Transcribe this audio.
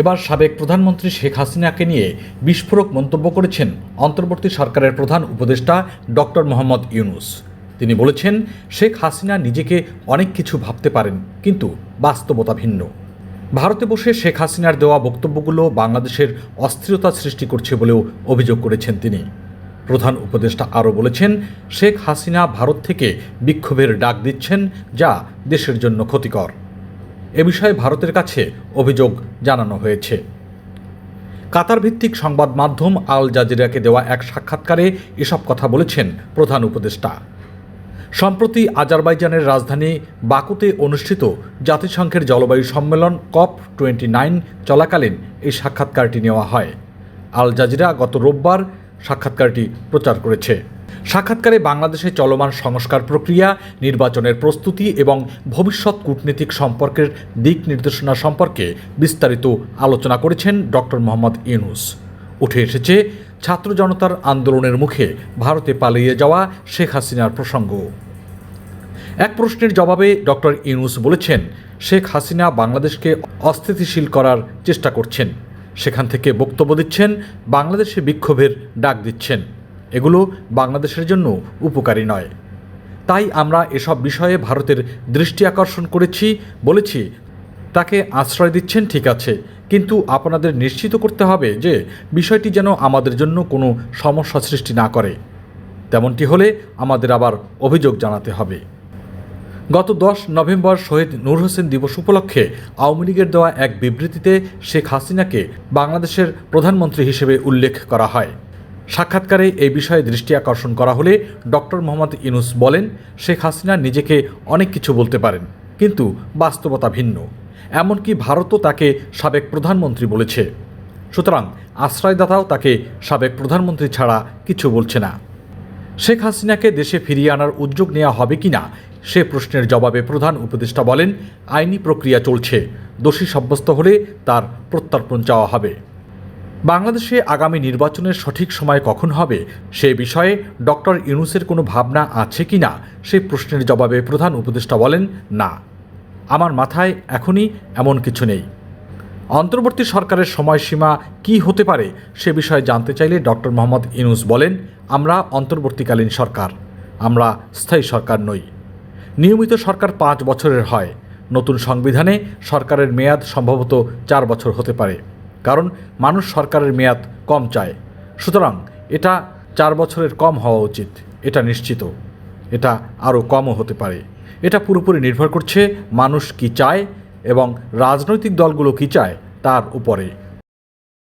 এবার সাবেক প্রধানমন্ত্রী শেখ হাসিনাকে নিয়ে বিস্ফোরক মন্তব্য করেছেন অন্তর্বর্তী সরকারের প্রধান উপদেষ্টা ডক্টর মোহাম্মদ ইউনুস। তিনি বলেছেন, শেখ হাসিনা নিজেকে অনেক কিছু ভাবতে পারেন, কিন্তু বাস্তবতা ভিন্ন। ভারতে বসে শেখ হাসিনার দেওয়া বক্তব্যগুলো বাংলাদেশের অস্থিরতা সৃষ্টি করছে বলেও অভিযোগ করেছেন তিনি। প্রধান উপদেষ্টা আরও বলেছেন, শেখ হাসিনা ভারত থেকে বিক্ষোভের ডাক দিচ্ছেন, যা দেশের জন্য ক্ষতিকর। এ বিষয়ে ভারতের কাছে অভিযোগ জানানো হয়েছে। কাতার ভিত্তিক সংবাদ মাধ্যম আল জাজিরাকে দেওয়া এক সাক্ষাৎকারে এসব কথা বলেছেন প্রধান উপদেষ্টা। সম্প্রতি আজারবাইজানের রাজধানী বাকুতে অনুষ্ঠিত জাতিসংঘের জলবায়ু সম্মেলন কপ টোয়েন্টি নাইন চলাকালীন এই সাক্ষাৎকারটি নেওয়া হয়। আল জাজিরা গত রোববার সাক্ষাৎকারটি প্রচার করেছে। সাক্ষাৎকারে বাংলাদেশে চলমান সংস্কার প্রক্রিয়া, নির্বাচনের প্রস্তুতি এবং ভবিষ্যৎ কূটনীতিক সম্পর্কের দিক নির্দেশনা সম্পর্কে বিস্তারিত আলোচনা করেছেন ডক্টর মোহাম্মদ ইউনুস। উঠে এসেছে ছাত্র জনতার আন্দোলনের মুখে ভারতে পালিয়ে যাওয়া শেখ হাসিনার প্রসঙ্গ। এক প্রশ্নের জবাবে ডক্টর ইউনুস বলেছেন, শেখ হাসিনা বাংলাদেশকে অস্থিতিশীল করার চেষ্টা করছেন। সেখান থেকে বক্তব্য দিচ্ছেন, বাংলাদেশে বিক্ষোভের ডাক দিচ্ছেন। এগুলো বাংলাদেশের জন্য উপকারী নয়। তাই আমরা এসব বিষয়ে ভারতের দৃষ্টি আকর্ষণ করেছি, বলেছি, তাকে আশ্রয় দিচ্ছেন ঠিক আছে, কিন্তু আপনাদের নিশ্চিত করতে হবে যে বিষয়টি যেন আমাদের জন্য কোনো সমস্যা সৃষ্টি না করে। তেমনটি হলে আমাদের আবার অভিযোগ জানাতে হবে। গত দশ নভেম্বর শহীদ নূর হোসেন দিবস উপলক্ষে আওয়ামী লীগের দেওয়া এক বিবৃতিতে শেখ হাসিনাকে বাংলাদেশের প্রধানমন্ত্রী হিসেবে উল্লেখ করা হয়। সাক্ষাৎকারে এই বিষয়ে দৃষ্টি আকর্ষণ করা হলে ডক্টর মোহাম্মদ ইনুস বলেন, শেখ হাসিনা নিজেকে অনেক কিছু বলতে পারেন, কিন্তু বাস্তবতা ভিন্ন। এমনকি ভারতও তাকে সাবেক প্রধানমন্ত্রী বলেছে। সুতরাং আশ্রয়দাতাও তাকে সাবেক প্রধানমন্ত্রী ছাড়া কিছু বলছে না। শেখ হাসিনাকে দেশে ফিরিয়ে আনার উদ্যোগ নেওয়া হবে কিনা, সে প্রশ্নের জবাবে প্রধান উপদেষ্টা বলেন, আইনি প্রক্রিয়া চলছে। দোষী সাব্যস্ত হলে তার প্রত্যর্পণ চাওয়া হবে। বাংলাদেশে আগামী নির্বাচনের সঠিক সময় কখন হবে সে বিষয়ে ডক্টর ইউনুসের কোনো ভাবনা আছে কি না সেই প্রশ্নের জবাবে প্রধান উপদেষ্টা বলেন, না। আমার মাথায় এখনই এমন কিছু নেই। অন্তর্বর্তী সরকারের সময়সীমা কি হতে পারে সে বিষয়ে জানতে চাইলে ডক্টর মোহাম্মদ ইনুস বলেন, আমরা অন্তর্বর্তীকালীন সরকার, আমরা স্থায়ী সরকার নই। নিয়মিত সরকার পাঁচ বছরের হয়। নতুন সংবিধানে সরকারের মেয়াদ সম্ভবত চার বছর হতে পারে। কারণ মানুষ সরকারের মেয়াদ কম চায়। সুতরাং এটা চার বছরের কম হওয়া উচিত, এটা নিশ্চিত। এটা আরও কমও হতে পারে। এটা পুরোপুরি নির্ভর করছে মানুষ কি চায় এবং রাজনৈতিক দলগুলো কি চায় তার উপরে।